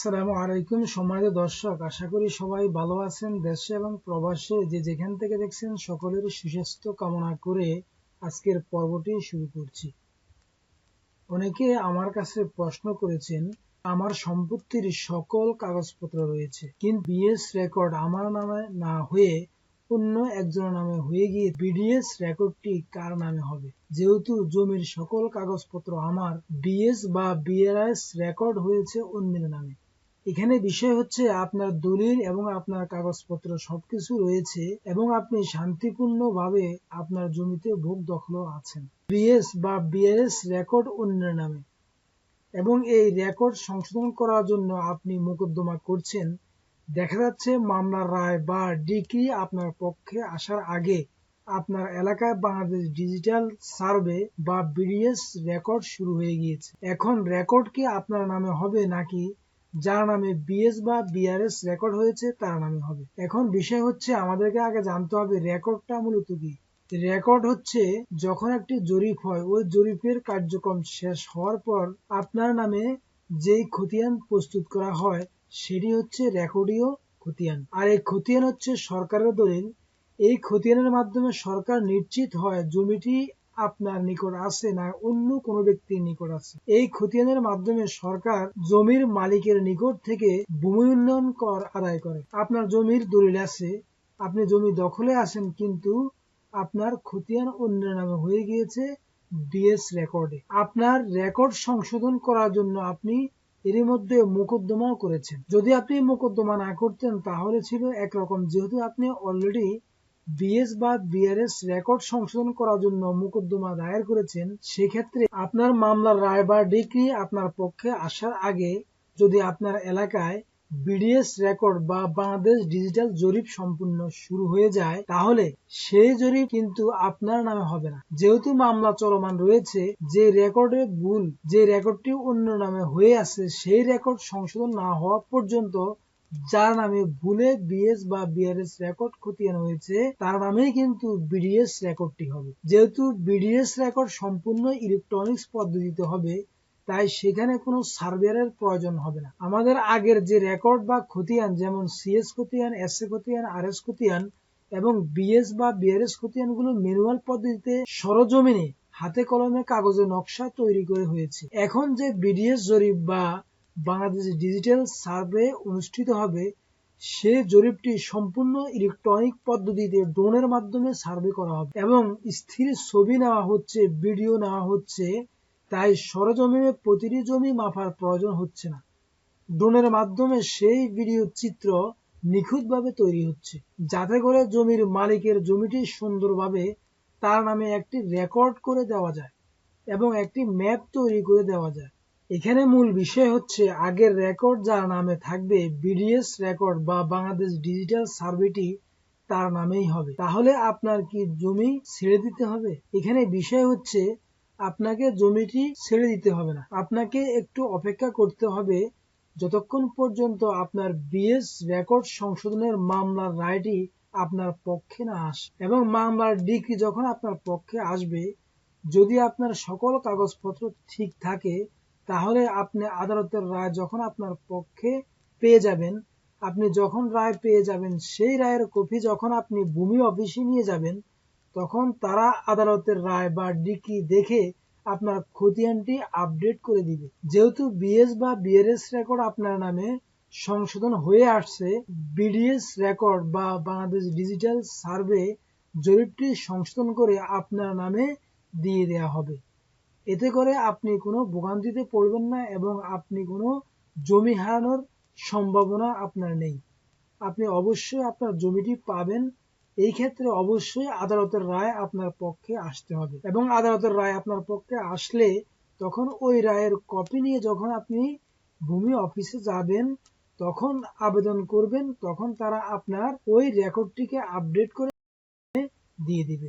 আসসালামু আলাইকুম সম্মানিত দর্শক, আশা করি সবাই ভালো আছেন দেশে এবং প্রবাসে। যে যেখান থেকে দেখছেন, সকলের সুস্বাস্থ্য কামনা করে আজকের পর্বটি শুরু করছি। অনেকে আমার কাছে প্রশ্ন করেছেন, আমার সম্পত্তির সকল কাগজপত্র রয়েছে, কিন্তু বিএস রেকর্ড আমার নামে না হয়ে অন্য একজনের নামে হয়ে গিয়ে বিডিএস রেকর্ডটি কার নামে হবে? যেহেতু জমির সকল কাগজপত্র আমার বিএস বা বিআরএস রেকর্ড হয়েছে অন্যের নামে। এখানে বিষয় হচ্ছে আপনার দলিল এবং আপনার কাগজপত্র সবকিছু রয়েছে এবং আপনি শান্তিপূর্ণভাবে আপনার জমিতে ভোগ দখল আছেন। বিএস বা বিআরএস রেকর্ড অন্যের নামে। এবং এই রেকর্ড সংশোধন করার জন্য আপনি মোকদ্দমা করছেন। দেখা যাচ্ছে মামলার রায় বা ডিগ্রি আপনার পক্ষে আসার আগে আপনার এলাকায় বাংলাদেশ ডিজিটাল সার্ভে বা বিডিএস রেকর্ড শুরু হয়ে গিয়েছে। এখন রেকর্ড কি আপনার নামে হবে নাকি যার নামে বিএস বা বিআরএস রেকর্ড হয়েছে, তার নামে হবে। এখন বিষয় হচ্ছে, আমাদেরকে আগে জানতে হবে রেকর্ডটা মূলত কি। রেকর্ড হচ্ছে, যখন একটি জরিপ হয়, ওই জরিপের কার্যক্রম শেষ হওয়ার পর আপনার নামে যেই খতিয়ান প্রস্তুত করা হয়, সেটি হচ্ছে রেকর্ডীয় খতিয়ান। আর এই খতিয়ান হচ্ছে সরকারের দলিল। এই খতিয়ানের মাধ্যমে সরকার নিশ্চিত হয় জমিটি আপনার নিকট আছে না অন্য কোনো ব্যক্তির নিকট আছে। এই খতিয়ানের মাধ্যমে সরকার জমির মালিকের নিকট থেকে ভূমি উন্নয়ন কর আদায় করে। আপনার জমির দলিল আছে, আপনি জমি দখলে আছেন, কিন্তু আপনার খতিয়ান অন্যের নামে হয়ে গিয়েছে ডিএস রেকর্ডে। আপনার রেকর্ড সংশোধন করার জন্য আপনি এরই মধ্যে মোকদ্দমাও করেছেন। যদি আপনি মোকদ্দমা না করতেন, তাহলে ছিল একরকম। যেহেতু আপনি অলরেডি বিএস বা বিআরএস রেকর্ড সংশোধন করার জন্য মোকদ্দমা দায়ের করেছেন, সেক্ষেত্রে আপনার মামলার রায় বা ডিগ্রি আপনার পক্ষে আসার আগে যদি আপনার এলাকায় বিডিএস রেকর্ড বা বাংলাদেশ ডিজিটাল জরিপ সম্পূর্ণ শুরু হয়ে যায়, তাহলে সেই জরিপ কিন্তু আপনার নামে হবে না। যেহেতু মামলা চলমান রয়েছে, যে রেকর্ডে ভুল, যে রেকর্ডটি অন্য নামে হয়ে আছে, সেই রেকর্ড সংশোধন না হওয়া পর্যন্ত যার নামে ভুলে বিএস বা বিআরএস রেকর্ড খতিয়ান হয়েছে, তার নামেই কিন্তু বিডিএস রেকর্ডটি হবে। যেহেতু বিডিএস রেকর্ড সম্পূর্ণ ইলেকট্রনিক্স পদ্ধতিতে হবে, তাই সেখানে কোনো সার্ভেয়ারের প্রয়োজন হবে না। আমাদের আগের যে রেকর্ড বা খতিয়ান, যেমন সিএস খতিয়ান, এস এ খতিয়ান আর এস খতিয়ান এবং বিএস বা বিআরএস খতিয়ানগুলো ম্যানুয়াল পদ্ধতিতে সরজমিনে হাতে কলমে কাগজে নকশা তৈরি করে হয়েছে। এখন যে বিডিএস জরিপ বা বাংলাদেশ ডিজিটাল সার্ভে অনুষ্ঠিত হবে। সে জরিপটি সম্পূর্ণ ইলেকট্রনিক পদ্ধতিতে ড্রোনের মাধ্যমে সার্ভে করা হবে এবং স্থির ছবি নেওয়া হচ্ছে, ভিডিও নেওয়া হচ্ছে। তাই সরজমিনে প্রতিটি জমি মাপার প্রয়োজন হচ্ছে না। ড্রোনের মাধ্যমে সেই ভিডিও চিত্র নিখুঁতভাবে তৈরি হচ্ছে। যাতে করে জমির মালিকের জমিটি সুন্দরভাবে তার নামে একটি রেকর্ড করে দেওয়া যায় এবং একটি ম্যাপ তৈরি করে দেওয়া যায়। এখানে মূল বিষয় হচ্ছে আগের রেকর্ড যার নামে থাকবে বিডিএস রেকর্ড বা বাংলাদেশ ডিজিটাল সার্ভেটি তার নামেই হবে। তাহলে আপনার কি জমি ছেড়ে দিতে হবে? এখানে বিষয় হচ্ছে আপনাকে জমিটি ছেড়ে দিতে হবে না। আপনাকে একটু অপেক্ষা করতে হবে যতক্ষণ পর্যন্ত আপনার বিএস রেকর্ড সংশোধনের মামলার রায়টি আপনার পক্ষে না আসে এবং মামলার ডিগ্রি যখন আপনার পক্ষে আসবে, যদি আপনার সকল কাগজপত্র ঠিক থাকে তাহলে আপনি আদালতের রায় যখন আপনার পক্ষে পেয়ে যাবেন, আপনি যখন রায় পেয়ে যাবেন, সেই রায়ের কপি যখন আপনি ভূমি অফিসে নিয়ে যাবেন, তখন তারা আদালতের রায় বা ডিকি দেখে আপনার খতিয়ানটি আপডেট করে দিবে। যেহেতু বিএস বা বিআরএস রেকর্ড আপনার নামে সংশোধন হয়ে আসছে, বিডিএস রেকর্ড বা বাংলাদেশ ডিজিটাল সার্ভে জরিপটি সংশোধন করে আপনার নামে দিয়ে দেওয়া হবে। এতে করে আপনি কোনো ভোগান্তিতে পড়বেন না এবং আপনি কোনো জমি হারানোর সম্ভাবনা আপনার নেই। আপনি অবশ্যই আপনার জমিটি পাবেন। এই ক্ষেত্রে অবশ্যই আদালতের রায় আপনার পক্ষে আসতে হবে এবং আদালতের রায় আপনার পক্ষে আসলে তখন ওই রায়ের কপি নিয়ে যখন আপনি ভূমি অফিসে যাবেন, তখন আবেদন করবেন, তখন তারা আপনার ওই রেকর্ডটিকে আপডেট করে দিয়ে দিবে।